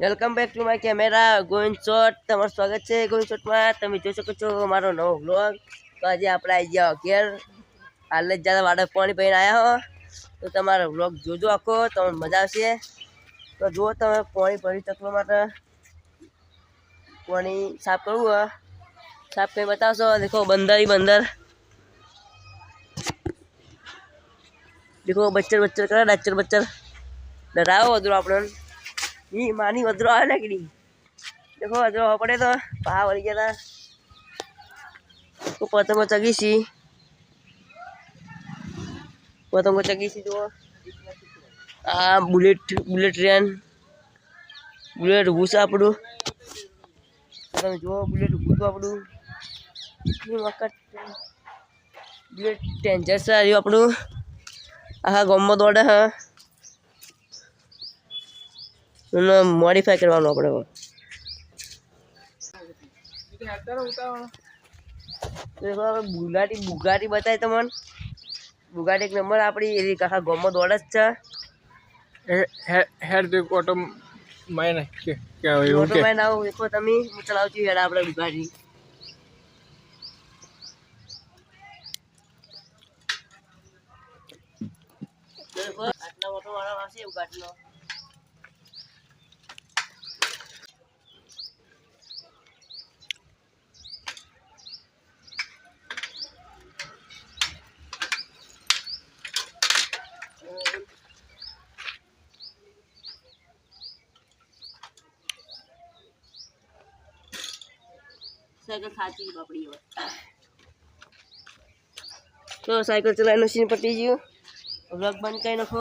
Welcome back to my camera Govind shot તમારું સ્વાગત છે ગોવિંદ શોટમાં તમે જોઈ શકો છો મારો નવો વ્લોગ તો આજે આપણે આવી ગયા ઘેર. હાલ જ જ્યારે વાડે પાણી પીને આવ્યા હો. તો તમારો વ્લોગ જોજો આખો, તમને મજા આવશે. તો જુઓ તમે પાણી ભરી ચકવા માટે. પાણી સાફ કરવું હોય સાફ કરી બતાવશો. દેખો, બંદર બંદર. દેખો, બચ્ચર બચ્ચર કરે ડચ્ચર બચ્ચર. ડરાવો બધું આપણને. ઈ માની વદરો આવે કીડી. દેખો વદરો હવે પડે તો પા વળી ગયા તા. તો પતંગો ચગીશી પતંગો ચગીશી જુઓ. આ બુલેટ બુલેટ ટ્રેન. બુલેટ છે આપણું. તમે જુઓ, બુલેટ છે આપણું. વખત બુલેટ ડેન્જર છે આવ્યું આપણું. આખા ગામમાં દોડે, હા. એને મોડિફાય કરવાનું આપણે બુગાટી બુગાટી બતાવી તમને. બુગાટી એક નંબર આપણી એવી આખા ગામમાં દોડે જ છે. હેડ ઓટો માય કે કે ઓટોબાઈન આવો દેખો તમે હું ચલાવું છું યાર આપણે બુગાટી. આટલા મોટો વાળા આવશે બુગાટીનો. સાયકલ સાચી બાપડી હોય. તો સાયકલ ચલાવીને સીન પતી ગયું. વ્લોગ બંધ કરી નાખો.